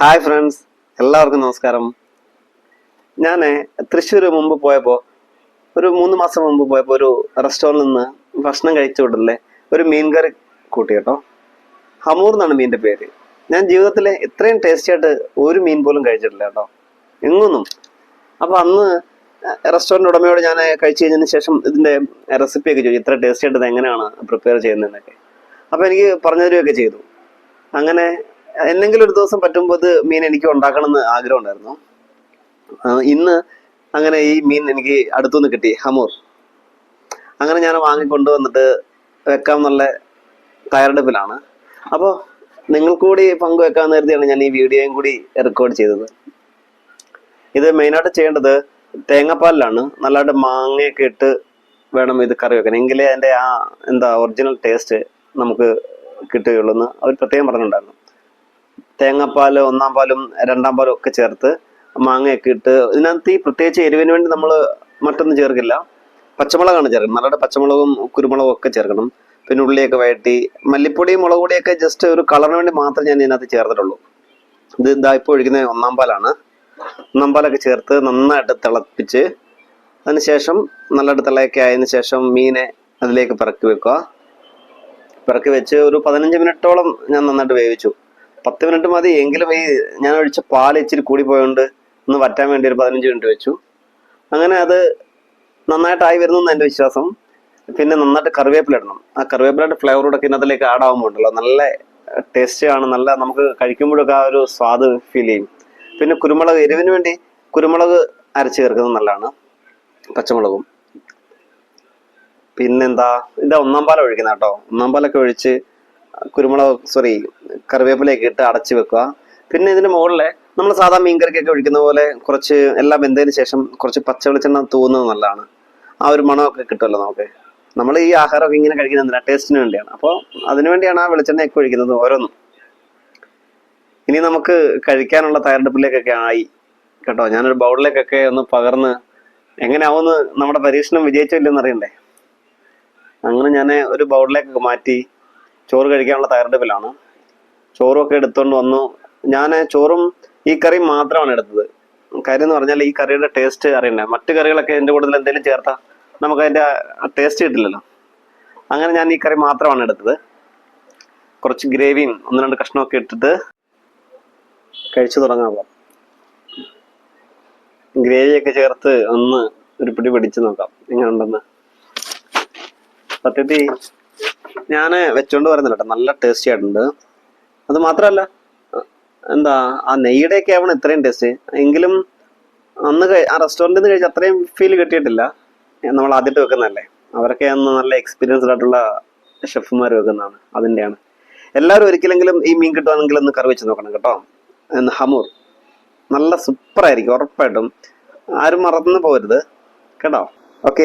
Hi friends എല്ലാവർക്കും നമസ്കാരം. ഞാൻ തൃശ്ശൂർ മുമ്പ് പോയപ്പോൾ ഒരു മൂന്ന് മാസം മുമ്പ് പോയപ്പോൾ ഒരു റെസ്റ്റോറന്റിൽ നിന്ന് ഭക്ഷണം കഴിച്ചു വിടല്ലേ ഒരു മീൻ കറി കൂട്ടി കേട്ടോ. ഹമൂർ എന്നാണ് മീനിന്റെ പേര്. ഞാൻ ജീവിതത്തിൽ ഇത്രയും ടേസ്റ്റി ആയിട്ട് ഒരു മീൻ പോലും കഴിച്ചിട്ടില്ല കേട്ടോ. എങ്ങൊന്നും. അപ്പോൾ അന്ന് റെസ്റ്റോറന്റ് ഉടമയോട് ഞാൻ കഴിച്ചു കഴിഞ്ഞതിന് ശേഷം ഇതിന്റെ റെസിപ്പിയൊക്കെ ചോദിച്ചു ഇത്ര ടേസ്റ്റി ആയിട്ട് ഇത് എങ്ങനെയാണ് പ്രിപ്പയർ ചെയ്യുന്നതെന്നൊക്കെ. അപ്പോൾ എനിക്ക് പറഞ്ഞു തരികയൊക്കെ ചെയ്തു. അങ്ങനെ എന്തെങ്കിലും ഒരു ദിവസം പറ്റുമ്പോൾ മീൻ എനിക്ക് ഉണ്ടാക്കണം എന്ന് ആഗ്രഹം ഉണ്ടായിരുന്നു ഇന്ന് അങ്ങനെ ഈ മീൻ എനിക്ക് അടുത്തുനിന്ന് കിട്ടി ഹമൂർ. അങ്ങനെ ഞാൻ വാങ്ങിക്കൊണ്ട് വന്നിട്ട് വെക്കാം എന്നുള്ള തയ്യാറെടുപ്പിലാണ്. അപ്പോൾ നിങ്ങൾ കൂടി പങ്കുവെക്കാൻ നേരത്തെയാണ് ഞാൻ ഈ വീഡിയോയും കൂടി റെക്കോർഡ് ചെയ്തത്. ഇത് മെയിനായിട്ട് ചെയ്യേണ്ടത് തേങ്ങാപ്പാലിലാണ്. നല്ലതായിട്ട് മാങ്ങയൊക്കെ ഇട്ട് വേണം ഇത് കറി വെക്കാൻ. എങ്കിലേ അതിന്റെ ആ എന്താ ഒറിജിനൽ ടേസ്റ്റ് നമുക്ക് കിട്ടുകയുള്ളൂ എന്ന് അവർ പ്രത്യേകം പറഞ്ഞിട്ടുണ്ടായിരുന്നു. തേങ്ങാപ്പാൽ ഒന്നാം പാലും രണ്ടാം പാലും ഒക്കെ ചേർത്ത് മാങ്ങയൊക്കെ ഇട്ട് ഇതിനകത്ത് ഈ പ്രത്യേകിച്ച് എരിവിന് വേണ്ടി നമ്മൾ മറ്റൊന്നും ചേർക്കില്ല. പച്ചമുളകാണ് ചേർക്കുന്നത്. നല്ലവിടെ പച്ചമുളകും കുരുമുളകും ഒക്കെ ചേർക്കണം. പിന്നെ ഉള്ളിയൊക്കെ വഴറ്റി മല്ലിപ്പൊടിയും മുളക് പൊടിയൊക്കെ ജസ്റ്റ് ഒരു കളറിന് വേണ്ടി മാത്രം ഞാൻ ഇതിനകത്ത് ചേർത്തിട്ടുള്ളൂ. ഇത് ഇതാ ഇപ്പോൾ ഒഴിക്കുന്ന ഒന്നാം പാലാണ് ഒന്നാം പാലൊക്കെ ചേർത്ത് നന്നായിട്ട് തിളപ്പിച്ച് അതിനുശേഷം നല്ലതായിട്ട് തിളയൊക്കെ ആയതിനു ശേഷം മീനെ അതിലേക്ക് പിറക്കി വെക്കുക. പിറക്കി വെച്ച് ഒരു പതിനഞ്ച് മിനിറ്റോളം ഞാൻ നന്നായിട്ട് വേവിച്ചു. പത്ത് മിനിറ്റ് മതി. എങ്കിലും ഈ ഞാൻ ഒഴിച്ച പാൽ ഇച്ചിരി കൂടി പോയതുകൊണ്ട് ഒന്ന് വറ്റാൻ വേണ്ടി ഒരു പതിനഞ്ച് മിനിറ്റ് വെച്ചു. അങ്ങനെ അത് നന്നായിട്ടായി വരുന്നു എന്ന് എന്റെ വിശ്വാസം. പിന്നെ നന്നായിട്ട് കറിവേപ്പില ഇടണം. ആ കറിവേപ്പിലയുടെ ഫ്ലേവറോടെ ഇതിനകത്തിലേക്ക് ആഡ് ആകുമ്പോൾ ഉണ്ടല്ലോ നല്ല ടേസ്റ്റ് ആണ്. നല്ല നമുക്ക് കഴിക്കുമ്പോഴൊക്കെ ആ ഒരു സ്വാദ് ഫീൽ ചെയ്യും. പിന്നെ കുരുമുളക് എരിവിന് വേണ്ടി കുരുമുളക് അരച്ച് ചേർക്കുന്നത് നല്ലതാണ്. പച്ചമുളകും. പിന്നെന്താ? ഇതാ ഒന്നാം പാലം ഒഴിക്കുന്ന കേട്ടോ. ഒന്നാം പാലൊക്കെ ഒഴിച്ച് കുരുമുളക് സോറി കറിവേപ്പിലയൊക്കെ ഇട്ട് അടച്ചു വെക്കുക. പിന്നെ ഇതിന് മുകളിൽ നമ്മൾ സാധാ മീൻകറിക്കൊക്കെ ഒഴിക്കുന്ന പോലെ കുറച്ച് എല്ലാം വെന്തതിന് ശേഷം കുറച്ച് പച്ച വെളിച്ചെണ്ണ തൂവുന്നത് നല്ലതാണ്. ആ ഒരു മണമൊക്കെ കിട്ടുമല്ലോ നമുക്ക്. നമ്മൾ ഈ ആഹാരമൊക്കെ ഇങ്ങനെ കഴിക്കുന്നത് എന്തിനാ? ടേസ്റ്റിന് വേണ്ടിയാണ്. അപ്പോൾ അതിനു വേണ്ടിയാണ് ആ വെളിച്ചെണ്ണയൊക്കെ ഒഴിക്കുന്നത് ഓരോന്നും. ഇനി നമുക്ക് കഴിക്കാനുള്ള തയ്യാറെടുപ്പിലേക്കൊക്കെ ആയി. കേട്ടോ ഞാനൊരു ബൗളിലേക്കൊക്കെ ഒന്ന് പകർന്ന് എങ്ങനെയാവുമെന്ന് നമ്മുടെ പരീക്ഷണം വിജയിച്ചില്ലെന്ന് അറിയണ്ടേ? അങ്ങനെ ഞാൻ ഒരു ബൗളിലേക്കൊക്കെ മാറ്റി ചോറ് കഴിക്കാനുള്ള തയ്യാറെടുപ്പിലാണ്. ചോറും ഒക്കെ എടുത്തുകൊണ്ട് വന്നു. ഞാൻ ചോറും ഈ കറിയും മാത്രമാണ് എടുത്തത്. കറി എന്ന് പറഞ്ഞാൽ ഈ കറിയുടെ ടേസ്റ്റ് അറിയണ്ട? മറ്റു കറികളൊക്കെ എന്റെ കൂടുതൽ എന്തെങ്കിലും ചേർത്താൽ നമുക്ക് അതിന്റെ ടേസ്റ്റ് കിട്ടില്ലല്ലോ. അങ്ങനെ ഞാൻ ഈ കറി മാത്രമാണ് എടുത്തത്. കുറച്ച് ഗ്രേവിയും ഒന്ന് രണ്ട് കഷ്ണമൊക്കെ ഇട്ടിട്ട് കഴിച്ചു തുടങ്ങാം ഗ്രേവിയൊക്കെ ചേർത്ത് ഒന്ന് ഒരു പിടി പിടിച്ച് നോക്കാം. എങ്ങനെയുണ്ടെന്ന്. സത്യത്തി ഞാൻ വെച്ചോണ്ട് പറയുന്നില്ല കേട്ടോ. നല്ല ടേസ്റ്റി ആയിട്ടുണ്ട്. അത് മാത്രമല്ല എന്താ ആ നെയ്യുടെയൊക്കെ ആവണം ഇത്രയും ടേസ്റ്റ് എങ്കിലും അന്ന് ആ റെസ്റ്റോറന്റിൽ നിന്ന് കഴിച്ച അത്രയും ഫീൽ കിട്ടിയിട്ടില്ല. നമ്മൾ ആദ്യമായിട്ട് വെക്കുന്നതല്ലേ. അവരൊക്കെ അന്ന് നല്ല എക്സ്പീരിയൻസ്ഡ് ആയിട്ടുള്ള ഷെഫുമാർ വെക്കുന്നതാണ് അതിന്റെയാണ് എല്ലാവരും ഒരിക്കലെങ്കിലും ഈ മീൻ കിട്ടുവാണെങ്കിൽ ഒന്ന് കറി വെച്ച് നോക്കണം കേട്ടോ. എന്ന് ഹമൂർ. നല്ല സൂപ്പറായിരിക്കും ഉറപ്പായിട്ടും. ആരും മറന്നു പോകരുത്. കേട്ടോ? ഓക്കെ